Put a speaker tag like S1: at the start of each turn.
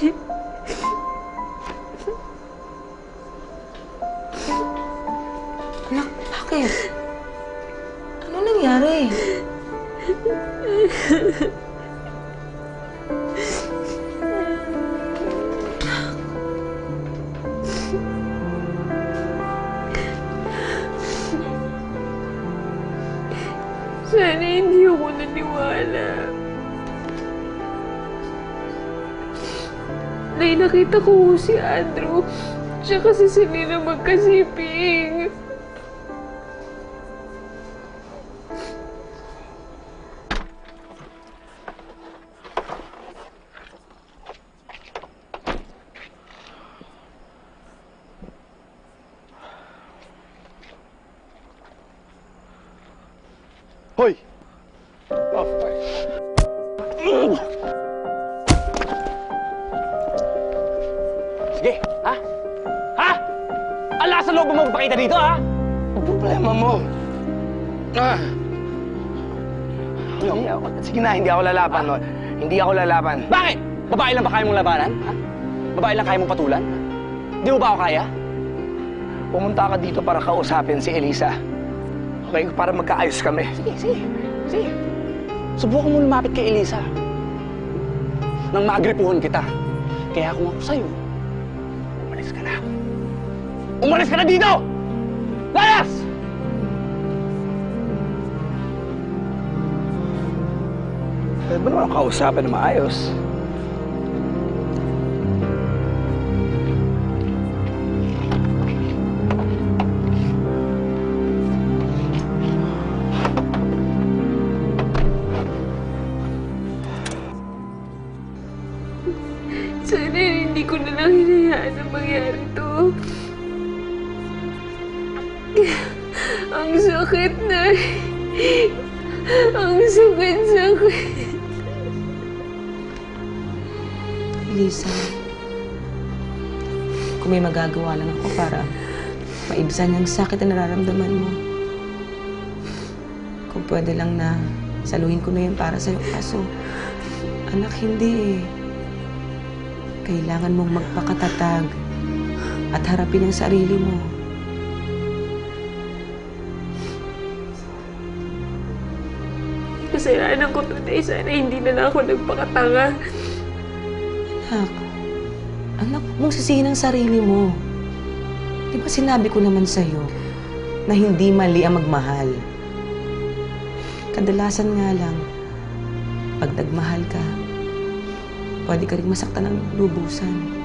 S1: Anak, bakit? Ano nangyari?
S2: Sana hindi ako naniwala. Nay, nakita ko si Andrew. Tsaka si Selena magkasiping.
S3: Hoy! Oh.
S4: Sige, ha? Ha? Ala sa loob mo magpakita dito, ha?
S3: Ang problema mo. Ah. Hindi ako, sige na, hindi ako lalaban. No? Hindi ako lalaban.
S4: Bakit? Babae lang ba kaya mong labanan? Ha? Babae lang kaya mong patulan? Di mo ba ako kaya?
S3: Pumunta ka dito para kausapin si Elisa. Okay, para magkaayos kami.
S4: Sige, sige. Sige. Subukan mo lumapit kay Elisa. Nang maagripuhan kita. Kaya kung ako sa'yo, umalis ka na. Umalis ka na dito! Layas!
S3: Pwede ba naman ako kausapin na maayos?
S2: Sana hindi ko na lang hinayaan na mangyari to. Ang sakit na. Ang sakit-sakit.
S1: Elisa, kung may magagawa lang ako para maibsan yung sakit na nararamdaman mo. Kung pwede lang na saluhin ko na yun para sa'yo. Kaso, anak, hindi eh. Kailangan mong magpakatatag at harapin ang sarili mo.
S2: Kasalanan ko to, Tay. Sana hindi na lang ako nagpakatanga.
S1: Anak, anak, mong sisihin ang sarili mo. Di ba sinabi ko naman sa'yo na hindi mali ang magmahal? Kadalasan nga lang, pag nagmahal ka, pwede ka rin masaktan ng lubusan.